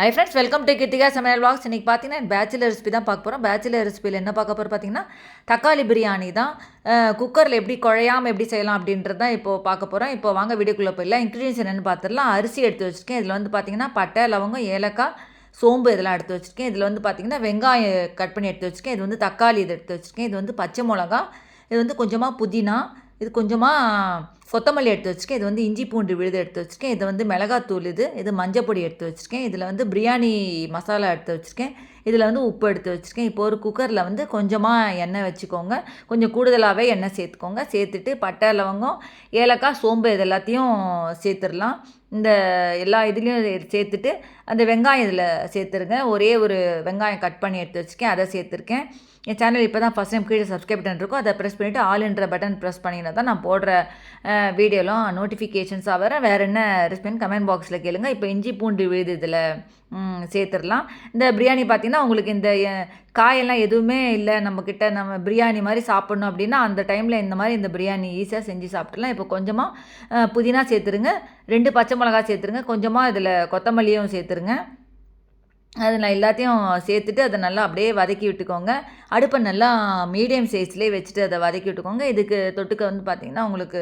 Hi friends welcome to Krithika Samayal vlogs இன்றைக்கி பார்த்தீங்கன்னா bachelor recipe தான் பார்க்க போகிறோம் பேச்சுலர் ரெசிபியில் என்ன பார்க்க போகிறோம் பார்த்தீங்கன்னா தக்காளி பிரியாணி தான். குக்கரில் எப்படி குழையாமல் எப்படி செய்யலாம் அப்படின்றது தான் இப்போ பார்க்க போகிறோம் இப்போ வாங்க வீடியோக்குள்ளே போயிடலாம். இன்க்ரீடியன்ஸ் என்னென்னு பார்த்துடலாம் அரிசி எடுத்து வச்சுருக்கேன். இதில் வந்து பார்த்தீங்கன்னா பட்டை லவங்கம் ஏலக்காய் சோம்பு இதெல்லாம் எடுத்து வச்சுருக்கேன். இதில் வந்து பார்த்தீங்கன்னா வெங்காயம் கட் பண்ணி எடுத்து வச்சுருக்கேன். இது வந்து தக்காளி இது எடுத்து வச்சுருக்கேன். இது வந்து பச்சை மிளகா இது வந்து கொஞ்சமாக புதினா இது கொஞ்சமாக கொத்தமல்லி எடுத்து வச்சுருக்கேன். இது வந்து இஞ்சி பூண்டு விழுது எடுத்து வச்சுருக்கேன். இது வந்து மிளகாத்தூள் இது. இது மஞ்சள் பொடி எடுத்து வச்சுருக்கேன். இதில் வந்து பிரியாணி மசாலா எடுத்து வச்சுருக்கேன். இதில் வந்து உப்பு எடுத்து வச்சுருக்கேன். இப்போ ஒரு குக்கரில் வந்து கொஞ்சமாக எண்ணெய் வச்சுக்கோங்க. கொஞ்சம் கூடுதலாகவே எண்ணெய் சேர்த்துக்கோங்க. சேர்த்துட்டு பட்டை லவங்கம் ஏலக்காய் சோம்பு இது எல்லாத்தையும் சேர்த்துடலாம். இந்த எல்லா இதுலேயும் சேர்த்துட்டு அந்த வெங்காயம் இதில் சேர்த்துருங்க. ஒரே ஒரு வெங்காயம் கட் பண்ணி எடுத்து வச்சுருக்கேன். அதை சேர்த்துருக்கேன். என் சேனல் இப்போ தான் ஃபஸ்ட் டைம் கீழே சப்ஸ்கிரைப் பட்டன் இருக்கும் அதை ப்ரெஸ் பண்ணிவிட்டு ஆல்ன்ற பட்டன் ப்ரெஸ் பண்ணிங்கன்னா தான் நான் போடுற வீடியோலாம் நோட்டிஃபிகேஷன்ஸாக வர வேறு என்ன ரெஸ்பெண்ட் கமெண்ட் பாக்ஸில் கேளுங்க. இப்போ இஞ்சி பூண்டு விழுது இதில் சேர்த்துடலாம். இந்த பிரியாணி பார்த்திங்கன்னா உங்களுக்கு இந்த காயெல்லாம் எதுவுமே இல்லை. நம்மக்கிட்ட நம்ம பிரியாணி மாதிரி சாப்பிட்ணும் அப்படின்னா அந்த டைமில் இந்த மாதிரி இந்த பிரியாணி ஈஸியாக செஞ்சு சாப்பிட்லாம் இப்போ கொஞ்சமாக புதினா சேர்த்துருங்க. ரெண்டு பச்சை மிளகா சேர்த்துருங்க. கொஞ்சமாக இதில் கொத்தமல்லியும் சேர்த்துருங்க. அது நான் எல்லாத்தையும் சேர்த்துட்டு அதை நல்லா அப்படியே வதக்கி விட்டுக்கோங்க. அடுப்பை நல்லா மீடியம் சைஸ்லேயே வச்சுட்டு அதை வதக்கி விட்டுக்கோங்க. இதுக்கு தொட்டுக்க வந்து பார்த்திங்கன்னா உங்களுக்கு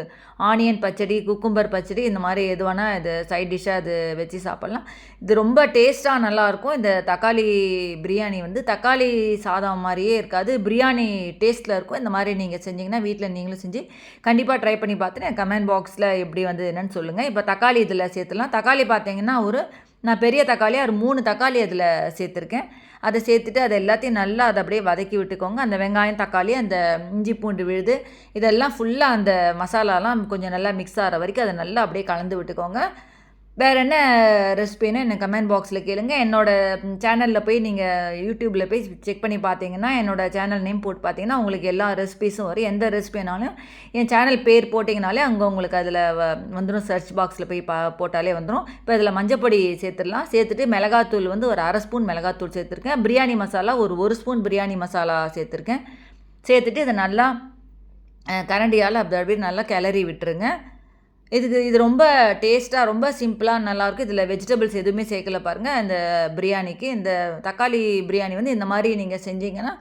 ஆனியன் பச்சடி குக்கும்பர் பச்சடி இந்த மாதிரி எது வேணால் இது சைட் டிஷ்ஷாக அது வச்சு சாப்பிட்லாம். இது ரொம்ப டேஸ்ட்டாக நல்லாயிருக்கும் இந்த தக்காளி பிரியாணி வந்து தக்காளி சாதம் மாதிரியே இருக்காது. பிரியாணி டேஸ்ட்டில் இருக்கும். இந்த மாதிரி நீங்கள் செஞ்சிங்கன்னா வீட்டில் நீங்களும் செஞ்சு கண்டிப்பாக ட்ரை பண்ணி பார்த்துட்டு கமெண்ட் பாக்ஸில் எப்படி வந்து என்னென்னு சொல்லுங்கள் இப்போ தக்காளி இதில் சேர்த்துலாம் தக்காளி பார்த்தீங்கன்னா ஒரு நான் பெரிய தக்காளி ஒரு மூணு தக்காளி அதில் சேர்த்துருக்கேன். அதை சேர்த்துட்டு அதை எல்லாத்தையும் நல்லா அதை அப்படியே வதக்கி விட்டுக்கோங்க. அந்த வெங்காயம் தக்காளி அந்த இஞ்சி பூண்டு விழுது இதெல்லாம் ஃபுல்லாக அந்த மசாலாலாம் கொஞ்சம் நல்லா மிக்ஸ் ஆகிற வரைக்கும் அதை நல்லா அப்படியே கலந்து விட்டுக்கோங்க. வேறு என்ன ரெசிபின்னு என்ன கமெண்ட் பாக்ஸில் கேளுங்க. என்னோடய சேனலில் போய் நீங்கள் யூடியூப்பில் போய் செக் பண்ணி பார்த்தீங்கன்னா என்னோடய சேனல் நேம் போட்டு பார்த்தீங்கன்னா உங்களுக்கு எல்லா ரெசிபிஸும் வரும். எந்த ரெசிபினாலும் என் சேனல் பேர் போட்டிங்கனாலே அங்கே உங்களுக்கு அதில் வந்துடும் சர்ச் பாக்ஸில் போய் பா போட்டாலே வந்துடும் இப்போ இதில் மஞ்சப்பொடி சேர்த்துடலாம். சேர்த்துட்டு மிளகாத்தூள் வந்து ஒரு அரை ஸ்பூன் மிளகாத்தூள் சேர்த்துருக்கேன். பிரியாணி மசாலா ஒரு ஒரு ஸ்பூன் பிரியாணி மசாலா சேர்த்துருக்கேன். சேர்த்துட்டு இதை நல்லா கரண்டியால் அப்படி நல்லா கிளறி விட்டுருங்க. இதுக்கு இது ரொம்ப டேஸ்ட்டாக ரொம்ப சிம்பிளாக நல்லாயிருக்கும் இதில் வெஜிடபிள்ஸ் எதுவுமே சேர்க்கல பாருங்கள் இந்த பிரியாணிக்கு இந்த தக்காளி பிரியாணி வந்து இந்த மாதிரி நீங்கள் செஞ்சீங்கன்னா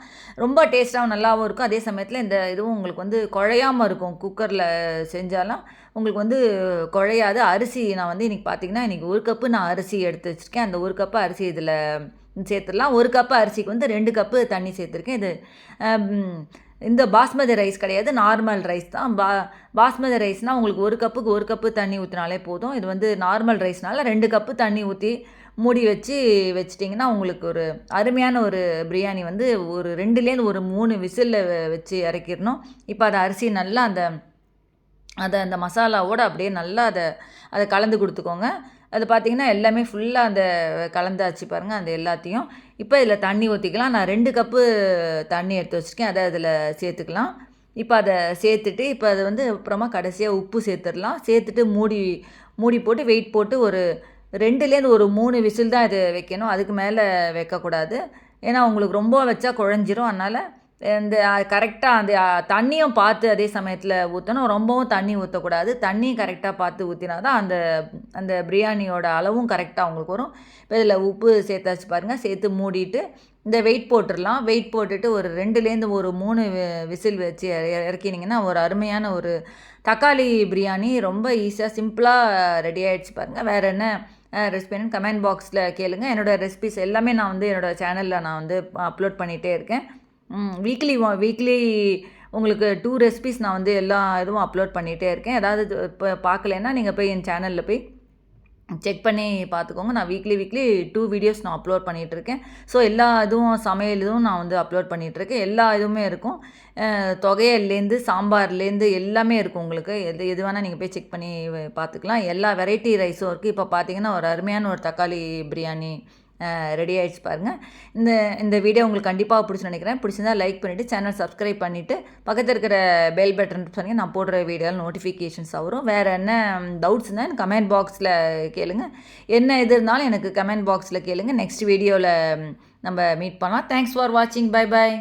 ரொம்ப டேஸ்ட்டாகவும் நல்லாவும் இருக்கும். அதே சமயத்தில் இந்த இதுவும் உங்களுக்கு வந்து குழையாமல் இருக்கும். குக்கரில் செஞ்சாலும் உங்களுக்கு வந்து குழையாது. அரிசி நான் வந்து இன்றைக்கி பார்த்தீங்கன்னா இன்றைக்கி ஒரு கப்பு நான் அரிசி எடுத்து வச்சுருக்கேன். அந்த ஒரு கப்பு அரிசி இதில் சேர்த்துடலாம். ஒரு கப்பு அரிசிக்கு வந்து ரெண்டு கப்பு தண்ணி சேர்த்துருக்கேன். இது இந்த பாஸ்மதி ரைஸ் கிடையாது நார்மல் ரைஸ் தான். பா பாஸ்மதி ரைஸ்னால் உங்களுக்கு ஒரு கப்புக்கு ஒரு கப்பு தண்ணி ஊற்றினாலே போதும். இது வந்து நார்மல் ரைஸ்னால் ரெண்டு கப்பு தண்ணி ஊற்றி மூடி வச்சு வச்சிட்டிங்கன்னா உங்களுக்கு ஒரு அருமையான ஒரு பிரியாணி வந்து ஒரு ரெண்டுலேருந்து ஒரு மூணு விசிலில் வச்சு இறக்கிடணும். இப்போ அதை அரிசி நல்லா அந்த அதை அந்த மசாலாவோடு அப்படியே நல்லா அதை அதை கலந்து கொடுத்துக்கோங்க. அது பார்த்திங்கன்னா எல்லாமே ஃபுல்லாக அந்த கலந்தாச்சு பாருங்கள் அந்த எல்லாத்தையும். இப்போ இதில் தண்ணி ஊற்றிக்கலாம் நான் ரெண்டு கப்பு தண்ணி எடுத்து வச்சுருக்கேன். அதை அதில் சேர்த்துக்கலாம். இப்போ அதை சேர்த்துட்டு இப்போ அதை வந்து அப்புறமா கடைசியாக உப்பு சேர்த்துடலாம். சேர்த்துட்டு மூடி மூடி போட்டு வெயிட் போட்டு ஒரு ரெண்டுலேருந்து ஒரு மூணு விசில் தான் இது வைக்கணும். அதுக்கு மேலே வைக்கக்கூடாது. ஏன்னா உங்களுக்கு ரொம்ப வச்சா குழஞ்சிரும். அதனால் இந்த கரெக்டாக அந்த தண்ணியும் பார்த்து அதே சமயத்தில் ஊற்றணும் ரொம்பவும் தண்ணி ஊற்றக்கூடாது தண்ணியும் கரெக்டாக பார்த்து ஊற்றினா தான் அந்த அந்த பிரியாணியோட அளவும் கரெக்டாக உங்களுக்கு வரும். இப்போ இதில் உப்பு சேர்த்தாச்சு பாருங்கள் சேர்த்து மூடிட்டு இந்த வெயிட் போட்டுடலாம். வெயிட் போட்டுட்டு ஒரு ரெண்டுலேருந்து ஒரு மூணு விசில் வச்சு இறக்கினீங்கன்னா ஒரு அருமையான ஒரு தக்காளி பிரியாணி ரொம்ப ஈஸியாக சிம்பிளாக ரெடி ஆகிடுச்சு பாருங்கள் வேறு என்ன ரெசிபின்னு கமெண்ட் பாக்ஸில் கேளுங்கள் என்னோடய ரெசிபிஸ் எல்லாமே நான் வந்து என்னோடய சேனலில் நான் வந்து அப்லோட் பண்ணிகிட்டே இருக்கேன். வீக்லி வீக்லி உங்களுக்கு டூ ரெசிபிஸ் நான் வந்து எல்லா இதுவும் அப்லோட் பண்ணிகிட்டே இருக்கேன். ஏதாவது இப்போ பார்க்கலன்னா நீங்கள் போய் என் சேனலில் போய் செக் பண்ணி பார்த்துக்கோங்க நான் வீக்லி வீக்லி டூ வீடியோஸ் நான் அப்லோட் பண்ணிகிட்ருக்கேன் ஸோ எல்லா இதுவும் சமையல் இதுவும் நான் வந்து அப்லோட் பண்ணிகிட்ருக்கேன் எல்லா இதுவுமே இருக்கும். தொகையிலேருந்து சாம்பார்லேருந்து எல்லாமே இருக்கும் உங்களுக்கு. எது எது வேணால் நீங்கள் போய் செக் பண்ணி பார்த்துக்கலாம் எல்லா வெரைட்டி ரைஸும் இருக்குது இப்போ பார்த்தீங்கன்னா ஒரு அருமையான ஒரு தக்காளி பிரியாணி ரெடி ஆகிடுச்சு பாருங்கள் இந்த இந்த வீடியோ உங்களுக்கு கண்டிப்பாக பிடிச்சி நினைக்கிறேன். பிடிச்சிருந்தா லைக் பண்ணிவிட்டு சேனல் சப்ஸ்கிரைப் பண்ணிவிட்டு பக்கத்தில் இருக்கிற பெல் பட்டன் பண்ணி நான் போடுற வீடியோவில் நோட்டிஃபிகேஷன்ஸ் வரும். வேறு என்ன டவுட்ஸ்னால் கமெண்ட் பாக்ஸில் கேளுங்க. என்ன இது இருந்தாலும் எனக்கு கமெண்ட் பாக்ஸில் கேளுங்க. நெக்ஸ்ட் வீடியோவில் நம்ம மீட் பண்ணலாம். தேங்க்ஸ் ஃபார் வாட்சிங் பை பாய்